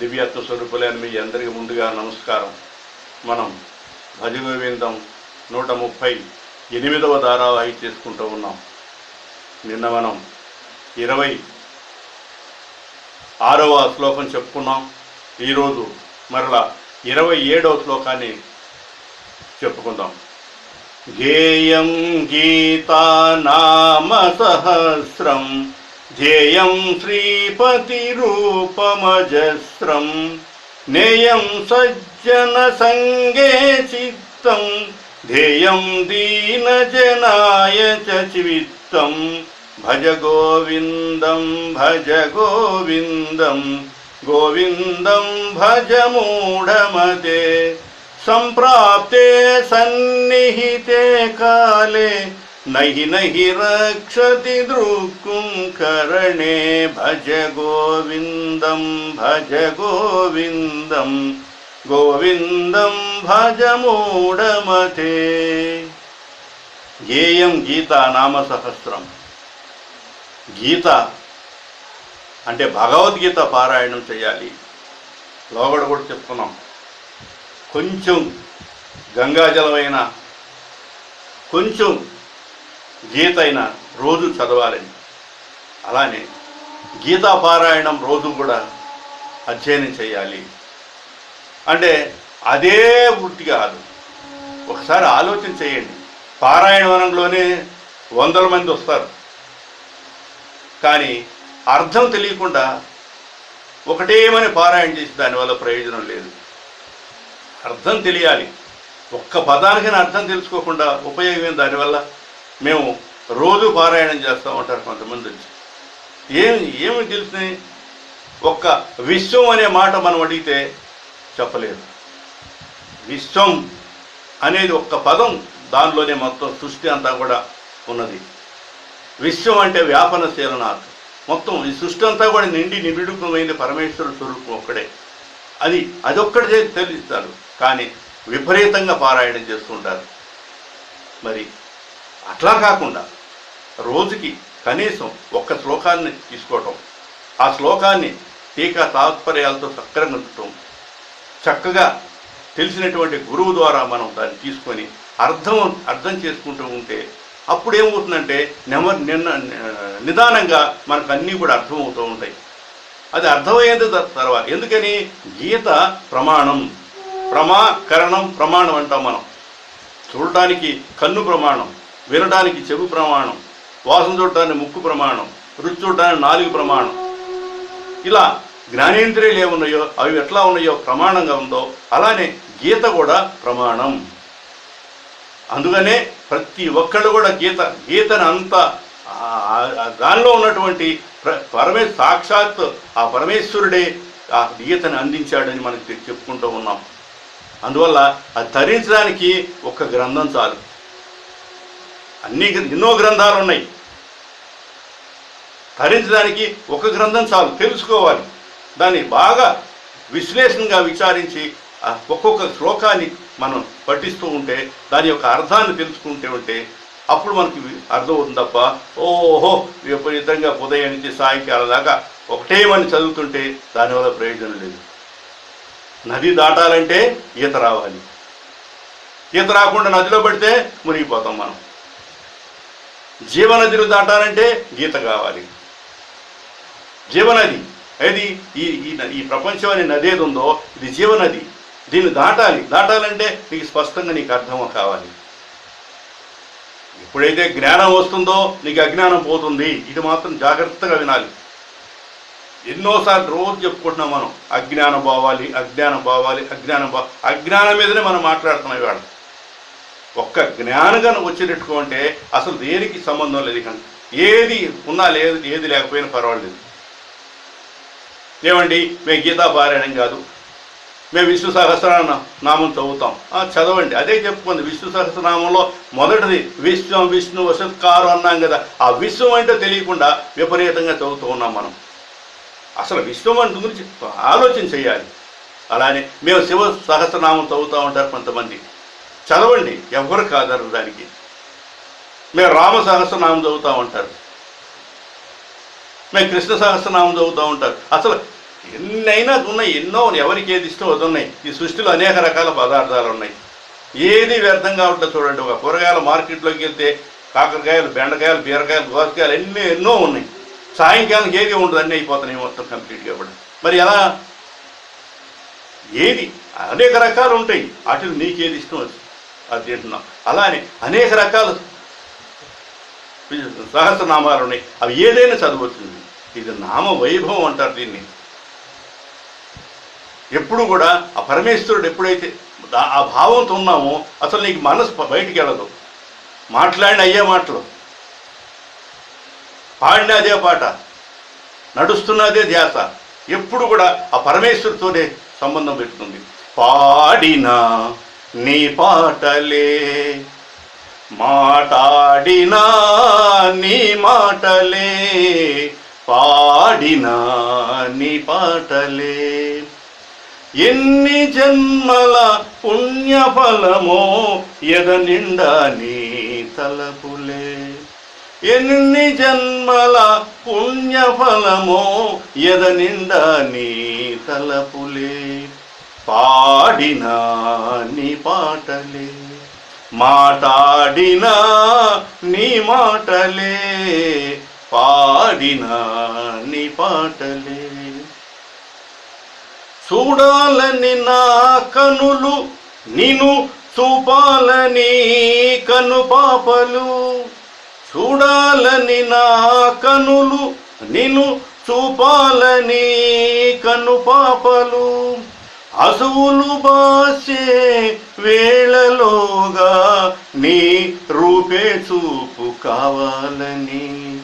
దివ్యత్వ స్వరూపులైన మీ అందరికీ ముందుగా నమస్కారం. మనం భజగోవిందం నూట ముప్పై ఎనిమిదవ ధారావాహి చేసుకుంటూ ఉన్నాం. నిన్న మనం ఇరవై ఆరవ శ్లోకం చెప్పుకున్నాం. ఈరోజు మరలా ఇరవై ఏడవ శ్లోకాన్ని చెప్పుకుందాం. గేయం గీతా నామ సహస్రం ధ్యేయం శ్రీపతిరూపమజస్రం నేయం సజ్జన సంగే చిత్తం ధ్యేయం దీనజనాయ చ చివిత్తం భజ గోవిందం భజ గోవిందం గోవిందం భజ మూఢమతే సంప్రాప్తే సన్నిహితే కాలే నహి నహి రక్షతి దృక్కుం కరణే భజ గోవిందం భజ గోవిందం గోవిందం భజ మూఢమతే. గేయం గీత నామ సహస్రం. గీత అంటే భగవద్గీత పారాయణం చేయాలి. లోగడ కూడా చెప్తున్నాం. కొంచెం గంగాజలమైన కొంచెం గీత అయినా రోజు చదవాలని. అలానే గీతా పారాయణం రోజు కూడా అధ్యయనం చేయాలి. అంటే అదే వృత్తి కాదు. ఒకసారి ఆలోచన చేయండి. పారాయణ వనంలోనే వందల మంది వస్తారు. కానీ అర్థం తెలియకుండా ఒకటేమని పారాయణ చేసి దానివల్ల ప్రయోజనం లేదు. అర్థం తెలియాలి. ఒక్క పదానికైనా అర్థం తెలుసుకోకుండా ఉపయోగం దానివల్ల? మేము రోజు పారాయణం చేస్తూ ఉంటారు కొంతమంది వచ్చి. ఏమి ఏమి తెలుసుని ఒక్క విశ్వం అనే మాట మనం అడిగితే చెప్పలేదు. విశ్వం అనేది ఒక్క పదం దానిలోనే మొత్తం సృష్టి అంతా కూడా ఉన్నది. విశ్వం అంటే వ్యాపనశీలనాథ్ మొత్తం ఈ సృష్టి అంతా కూడా నిండి నిబిడుకమైంది పరమేశ్వర స్వరూపం ఒక్కడే. అది అదొక్కడే తెలుస్తారు. కానీ విపరీతంగా పారాయణం చేస్తుంటారు. మరి అట్లా కాకుండా రోజుకి కనీసం ఒక్క శ్లోకాన్ని తీసుకోవటం ఆ శ్లోకాన్ని టీకా తాత్పర్యాలతో సక్రమించటం చక్కగా తెలిసినటువంటి గురువు ద్వారా మనం దాన్ని తీసుకొని అర్థం అర్థం చేసుకుంటూ ఉంటే అప్పుడు ఏమవుతుందంటే నెమ నిన్న నిదానంగా మనకు అన్నీ కూడా అర్థమవుతూ ఉంటాయి. అది అర్థమయ్యేది తర్వాత ఎందుకని గీత ప్రమాణం ప్రమాకరణం ప్రమాణం అంటాం మనం. చూడటానికి కన్ను ప్రమాణం. వినడానికి చెవి ప్రమాణం వాసన చూడటానికి ముక్కు ప్రమాణం రుచి చూడటానికి నాలుగు ప్రమాణం. ఇలా జ్ఞానేంద్రియాలు ఏమున్నాయో అవి ఎట్లా ఉన్నాయో ప్రమాణంగా ఉందో అలానే గీత కూడా ప్రమాణం. అందుకనే ప్రతి ఒక్కళ్ళు కూడా గీత గీతను అంత దానిలో ఉన్నటువంటి పరమే సాక్షాత్ ఆ పరమేశ్వరుడే ఆ గీతను అందించాడని మనకి చెప్పుకుంటూ ఉన్నాం. అందువల్ల అది ధరించడానికి ఒక గ్రంథం చాలు. అన్ని ఎన్నో గ్రంథాలు ఉన్నాయి. ధరించడానికి ఒక గ్రంథం చాలు తెలుసుకోవాలి. దాన్ని బాగా విశ్లేషణగా విచారించి ఒక్కొక్క శ్లోకాన్ని మనం పఠిస్తూ ఉంటే దాని యొక్క అర్థాన్ని తెలుసుకుంటే ఉంటే అప్పుడు మనకి అర్థమవుతుంది తప్ప ఓహో విపరీతంగా ఉదయం నుంచి సాయంకాలం దాకా ఒకటేమని చదువుతుంటే దానివల్ల ప్రయోజనం లేదు. నది దాటాలంటే ఈత రావాలి. ఈత రాకుండా నదిలో పడితే మునిగిపోతాం మనం. జీవనదిని దాటాలంటే గీత కావాలి. జీవనది ఏది? ఈ ఈ ఈ ప్రపంచం అనే నది ఏది ఉందో ఇది జీవనది. దీన్ని దాటాలి. దాటాలంటే నీకు స్పష్టంగా నీకు అర్థం కావాలి. ఎప్పుడైతే జ్ఞానం వస్తుందో నీకు అజ్ఞానం పోతుంది. ఇది మాత్రం జాగ్రత్తగా వినాలి. ఎన్నోసార్లు రోజు చెప్పుకుంటున్నాం మనం అజ్ఞానం పోవాలి అజ్ఞానం పోవాలి అజ్ఞానం పో అజ్ఞానం మీదనే మనం మాట్లాడుతున్నాం ఇవాళ. ఒక్క జ్ఞానగా వచ్చినట్టుకో అంటే అసలు దేనికి సంబంధం లేదు కానీ ఏది ఉన్నా లేదు ఏది లేకపోయినా పర్వాలేదు. ఏమండి మేము గీతా పారాయణం కాదు. మేము విష్ణు సహస్రనామ నామం చదువుతాం. చదవండి. అదే చెప్పుకుంది. విష్ణు సహస్రనామంలో మొదటిది విశ్వం విష్ణు వసత్కారు అన్నాం కదా. ఆ విశ్వం అంటే తెలియకుండా విపరీతంగా చదువుతూ ఉన్నాం మనం. అసలు విశ్వం అంటే గురించి ఆలోచన చేయాలి. అలానే మేము శివ సహస్రనామం చదువుతూ ఉంటారు కొంతమంది. చదవండి. ఎవరు కాదరు దానికి. మేము రామ సహస్రనామం చదువుతూ ఉంటారు. మేము కృష్ణ సహస్రనామం చదువుతూ ఉంటారు. అసలు ఎన్నైనా ఉన్నాయి ఎన్నో ఎవరికి ఏది ఇష్టం అది ఉన్నాయి. ఈ సృష్టిలో అనేక రకాల పదార్థాలు ఉన్నాయి. ఏది వ్యర్థం కావట్లేదు చూడండి. ఒక కూరగాయల మార్కెట్లోకి వెళ్తే కాకరకాయలు బెండకాయలు బీరకాయలు దోసకాయలు ఎన్ని ఎన్నో ఉన్నాయి. సాయంకాలం ఏది ఉండదు అన్నీ అయిపోతున్నాయి మొత్తం కంప్లీట్గా కూడా. మరి ఎలా? ఏది? అనేక రకాలు ఉంటాయి. వాటిలో నీకేది ఇష్టం అది? అది తింటున్నాం అలానే అనేక రకాలు సహస్రనామాలు ఉన్నాయి అవి ఏదైనా చదవచ్చు ఇది నామ వైభవం అంటారు దీన్ని. ఎప్పుడు కూడా ఆ పరమేశ్వరుడు ఎప్పుడైతే ఆ భావంతో ఉన్నామో అసలు నీకు మనసు బయటికి వెళ్ళదు. మాట్లాడిన అయ్యే మాటలు. పాడిన అదే పాట. నడుస్తున్నదే ధ్యాస. ఎప్పుడు కూడా ఆ పరమేశ్వరుతోనే సంబంధం పెట్టుకుంది. పాడిన నీ పాటలే మాటాడినా నీ మాటలే పాడినా నీ పాటలే. ఎన్ని జన్మల పుణ్యఫలమో ఎద నిండా నీ తలపులే. ఎన్ని జన్మల పుణ్యఫలమో ఎద నిండా నీ తలపులే. పాడినా నీ పాటలే. మాటాడినా నీ మాటలే. పాడినా నీ పాటలే. చూడాలని నా కనులు నిను చూపాలని కను పాపలు. చూడాలని నా కనులు నిను చూపాలని కను పాపలు. అసువులు బాసే వేళలోగా నీ రూపే చూపు కావాలని.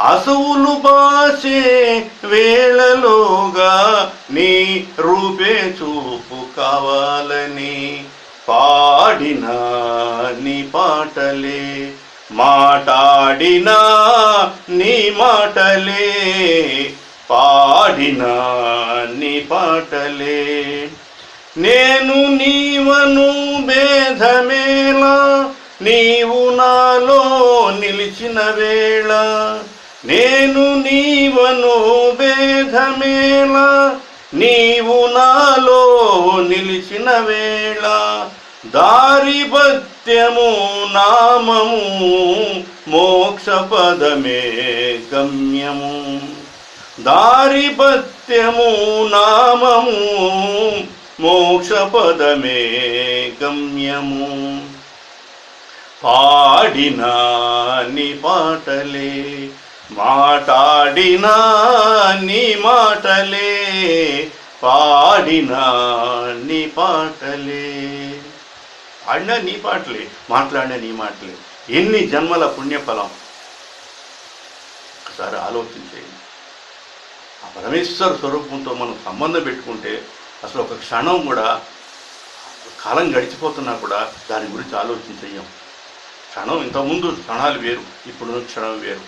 అసువులు బాసే వేళలోగా నీ రూపే చూపు కావాలని. పాడిన నీ పాటలే మాటాడిన నీ మాటలే పాడిన నీ పాటలే. నేను నీవను భేదమేలా నీవు నాలో నిలిచిన వేళ. నేను నీవను భేదమేలా నీవు నాలో నిలిచిన వేళ. దారిపత్యము నామము మోక్షపదమే గమ్యము. దారిపత్యము నామము మోక్ష పదమే గమ్యము పాడినా నీ పాటలే మాటాడినా నీ మాటలే పాడినా నీ పాటలే. పాడినా నీ పాటలే మాట్లాడినా నీ మాటలే. ఎన్ని జన్మల పుణ్యఫలం? ఒకసారి ఆలోచించేయండి. ఆ పరమేశ్వర స్వరూపంతో మనం సంబంధం పెట్టుకుంటే అసలు ఒక క్షణం కూడా కాలం గడిచిపోతున్నా కూడా దాని గురించి ఆలోచించయ్యాం క్షణం ఇంతకుముందు క్షణాలు వేరు ఇప్పుడు క్షణం వేరు.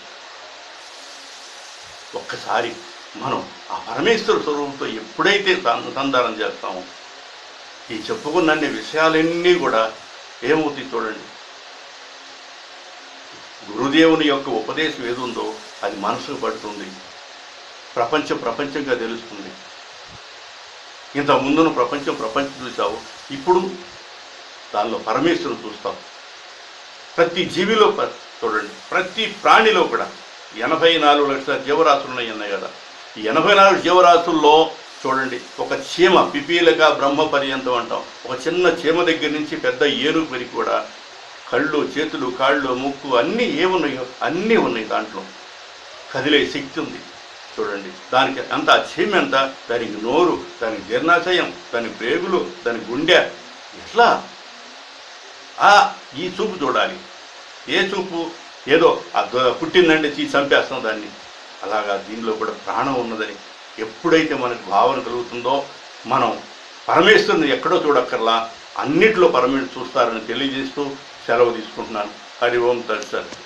ఒక్కసారి మనం ఆ పరమేశ్వర స్వరూపంతో ఎప్పుడైతే అనుసంధానం చేస్తామో ఈ చెప్పుకున్న విషయాలన్నీ కూడా ఏమవుతాయి చూడండి. గురుదేవుని యొక్క ఉపదేశం ఏదుందో అది మనసుకు పడుతుంది. ప్రపంచం ప్రపంచంగా తెలుస్తుంది. ఇంత ముందున ప్రపంచం ప్రపంచం చూసావు ఇప్పుడు దానిలో పరమేశ్వరుడు చూస్తావు. ప్రతి జీవిలో ప- చూడండి ప్రతి ప్రాణిలో కూడా ఎనభై నాలుగు లక్షల జీవరాశులు ఉన్నాయి అన్నాయి కదా ఈ ఎనభై నాలుగు జీవరాశుల్లో చూడండి ఒక చీమ పిపీలక బ్రహ్మ పర్యంతం అంటాం. ఒక చిన్న చీమ దగ్గర నుంచి పెద్ద ఏనుగు వరకు కూడా కళ్ళు చేతులు కాళ్ళు ముక్కు అన్నీ ఏమున్నాయో అన్నీ ఉన్నాయి దాంట్లో. కదిలే శక్తి ఉంది. చూడండి. దానికి అంత ఆ ఎంత? దానికి నోరు దానికి జీర్ణాశయం దాని ప్రేగులు దాని గుండె. ఇట్లా ఆ ఈ చూపు చూడాలి. ఏ చూపు? ఏదో పుట్టిందంటే తీసి చంపేస్తాం దాన్ని. అలాగా దీనిలో కూడా ప్రాణం ఉన్నదని ఎప్పుడైతే మనకు భావన కలుగుతుందో మనం పరమేశ్వరుని ఎక్కడో చూడక్కర్లా. అన్నిట్లో పరమేశ్వరు చూస్తారని తెలియజేస్తూ సెలవు తీసుకుంటున్నాను. హరి ఓం తత్సత్